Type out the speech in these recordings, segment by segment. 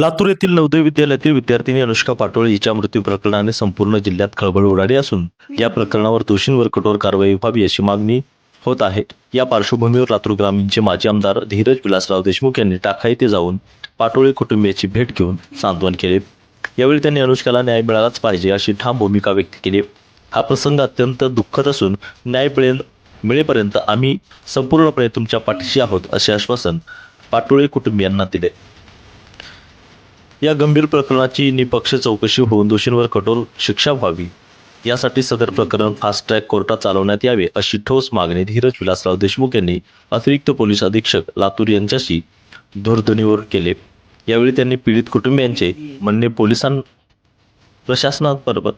लातूर येथील नवोदय विद्यालयातील विद्यार्थिनी अनुष्का पाटोळे हिच्या मृत्यू प्रकरणाने संपूर्ण जिल्ह्यात खळबळ उडाली असून या प्रकरणावर दोषींवर कठोर कारवाई व्हावी अशी मागणी होत आहे. या पार्श्वभूमीवर लातूर ग्रामीणचे माजी आमदार धीरज विलासराव देशमुख यांनी टाका येथे जाऊन पाटोळे कुटुंबियाची भेट घेऊन सांत्वन केले. यावेळी त्यांनी अनुष्काला न्याय मिळालाच पाहिजे अशी ठाम भूमिका व्यक्त केली. हा प्रसंग अत्यंत दुःखद असून न्याय मिळेल मिळेपर्यंत आम्ही संपूर्णपणे तुमच्या पाठीशी आहोत असे आश्वासन पाटोळे कुटुंबियांना दिले. या गंभीर प्रकरणाची निपक्ष चौकशी होऊन दोषींवर कठोर शिक्षा व्हावी. यासाठी सदर प्रकरण फास्ट ट्रॅक कोर्टात चालवण्यात यावे अशी ठोस मागणी धीरज विलासराव देशमुख यांनी अतिरिक्त पोलीस अधीक्षक लातूर यांच्याशी दूरध्वनीवर केले. यावेळी त्यांनी पीडित कुटुंबियांचे म्हणणे पोलिसां प्रशासनाबरोबर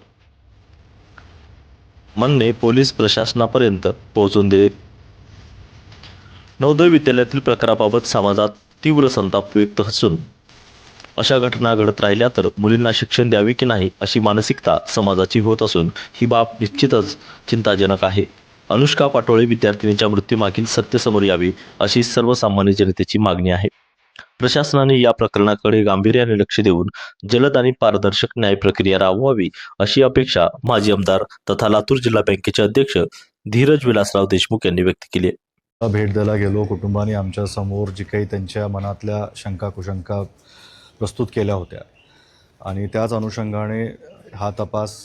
म्हणणे पोलीस प्रशासनापर्यंत पोहोचून दिले. नवोदय विद्यालयातील प्रकाराबाबत समाजात तीव्र संताप व्यक्त असून अशा घटना घडत राहिल्या तर मुलींना शिक्षण द्यावे की नाही अशी मानसिकता समाजाची होत असून ही बाब निश्चितच चिंताजनक आहे. अनुष्का पाटोळे विद्यार्थिनीच्या मृत्यूमागील सत्य समोर यावी अशी सर्वसामान्य जनतेची मागणी आहे. प्रशासनाने या प्रकरणाकडे गांभीर्याने लक्ष देऊन जलद आणि पारदर्शक न्याय प्रक्रिया राबवावी अशी अपेक्षा माजी आमदार तथा लातूर जिल्हा बँकेचे अध्यक्ष धीरज विलासराव देशमुख यांनी व्यक्त केली भेट द्यायला गेलो कुटुंबाने आमच्यासमोर जी काही त्यांच्या मनातल्या शंका कुशंका प्रस्तुत केल्या होत्या. आणि त्याच अनुषंगाने हा तपास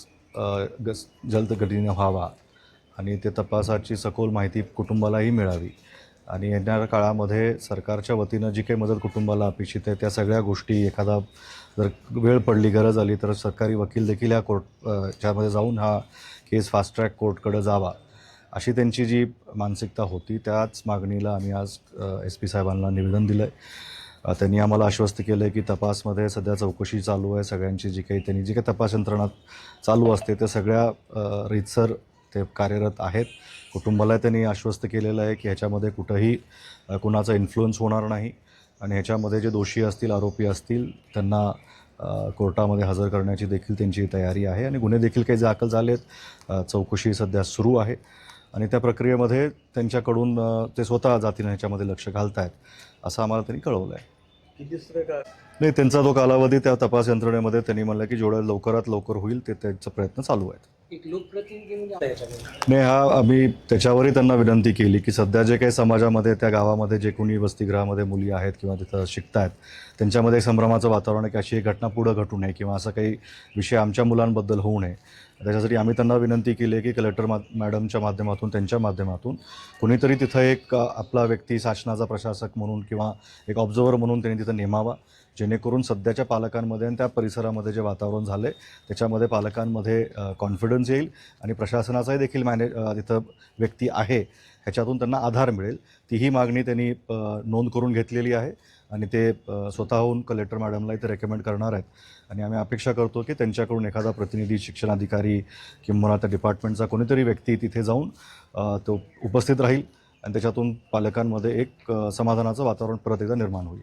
गस जलदगतीने व्हावा. आणि ते तपासाची सखोल माहिती कुटुंबालाही मिळावी. आणि येणाऱ्या काळामध्ये सरकारच्या वतीनं जी काही मदत कुटुंबाला अपेक्षित आहे त्या सगळ्या गोष्टी एखादा जर वेळ पडली गरज आली तर सरकारी वकील देखील या कोर्ट अ, च्यामध्ये जाऊन हा केस फास्ट ट्रॅक कोर्टकडे जावा. अशी त्यांची जी मानसिकता होती त्याच मागणीला आम्ही आज एस पी साहेबांना निवेदन दिलं आहे त्यांनी आम्हाला आश्वस्त केलं आहे की तपासमध्ये सध्या चौकशी चालू आहे. सगळ्यांची जी काही त्यांनी जी काही तपास यंत्रणा चालू असते त्या सगळ्या रीतसर ते कार्यरत आहेत. कुटुंबाला त्यांनी आश्वस्त केलेलं आहे की ह्याच्यामध्ये कुठंही कुणाचा इन्फ्लुअन्स होणार नाही आणि ह्याच्यामध्ये जे दोषी असतील आरोपी असतील त्यांना कोर्टामध्ये हजर करण्याची देखील त्यांची तयारी आहे आणि गुन्हे देखील काही दाखल झालेत. चौकशी सध्या सुरू आहे. आणि त्या प्रक्रियेमध्ये त्यांच्याकडून ते स्वतः जातीनं ह्याच्यामध्ये लक्ष घालत आहेत असं आम्हाला त्यांनी कळवलं आहे नाही त्यांचा जो कालावधी त्या तपास यंत्रणेमध्ये त्यांनी म्हणलं की जेवढं लवकरात लवकर होईल ते त्यांचा प्रयत्न चालू आहेत. याच्यामध्ये नाही हा आम्ही त्याच्यावरही त्यांना विनंती केली की सध्या जे काही समाजामध्ये त्या गावामध्ये जे कोणी वसतिगृहामध्ये मुली आहेत किंवा तिथं शिकत आहेत त्यांच्यामध्ये संभ्रमाचं वातावरण आहे की अशी एक घटना पुढं घटू नये किंवा असं काही विषय आमच्या मुलांबद्दल होऊ नये. त्याच्यासाठी आम्ही त्यांना विनंती केली आहे की कलेक्टर मा मॅडमच्या माध्यमातून त्यांच्या माध्यमातून कुणीतरी तिथं एक आपला व्यक्ती शासनाचा प्रशासक म्हणून किंवा एक ऑब्झर्वर म्हणून त्यांनी तिथं नेमावा. जेणेकरून सध्याच्या पालकांमध्ये आणि त्या परिसरामध्ये जे वातावरण झाले त्याच्यामध्ये पालकांमध्ये कॉन्फिडन्स येईल आणि प्रशासनाचाही देखील मॅनेज तिथं व्यक्ती आहे. ह्याच्यातून त्यांना आधार मिळेल. तीही मागणी त्यांनी नोंद करून घेतलेली आहे आणि ते स्वतःहून कलेक्टर मॅडमला इथे रेकमेंड करणार आहेत. आणि आम्ही अपेक्षा करतो की त्यांच्याकडून एखादा प्रतिनिधी शिक्षणाधिकारी किंवा त्या डिपार्टमेंटचा कोणीतरी व्यक्ती तिथे जाऊन तो उपस्थित राहील आणि त्याच्यातून पालकांमध्ये एक समाधानाचं वातावरण परत एकदा निर्माण होईल.